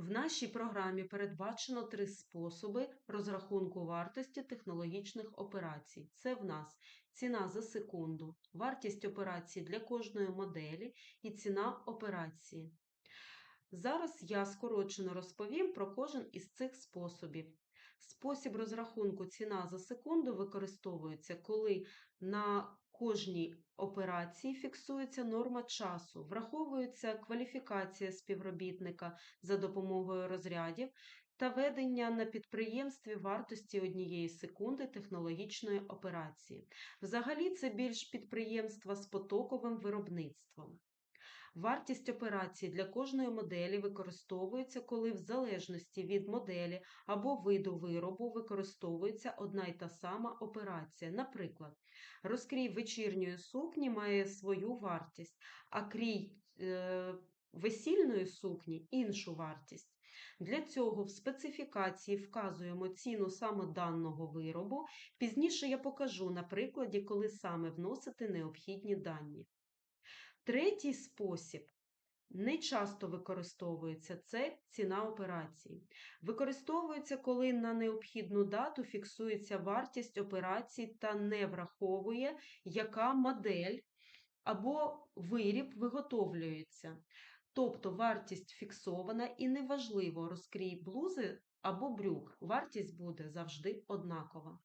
В нашій програмі передбачено три способи розрахунку вартості технологічних операцій. Це в нас ціна за секунду, вартість операції для кожної моделі і ціна операції. Зараз я скорочено розповім про кожен із цих способів. Спосіб розрахунку ціна за секунду використовується, коли на кожній операції фіксується норма часу, враховується кваліфікація співробітника за допомогою розрядів та ведення на підприємстві вартості однієї секунди технологічної операції. Взагалі, це більш підприємства з потоковим виробництвом. Вартість операції для кожної моделі використовується, коли в залежності від моделі або виду виробу використовується одна й та сама операція. Наприклад, розкрій вечірньої сукні має свою вартість, а крій е, весільної сукні іншу вартість. Для цього в специфікації вказуємо ціну саме даного виробу. Пізніше я покажу на прикладі, коли саме вносити необхідні дані. Третій спосіб не часто використовується це ціна операції. Використовується, коли на необхідну дату фіксується вартість операції та не враховує, яка модель або виріб виготовлюється. Тобто вартість фіксована і неважливо розкрій блузи або брюк, вартість буде завжди однакова.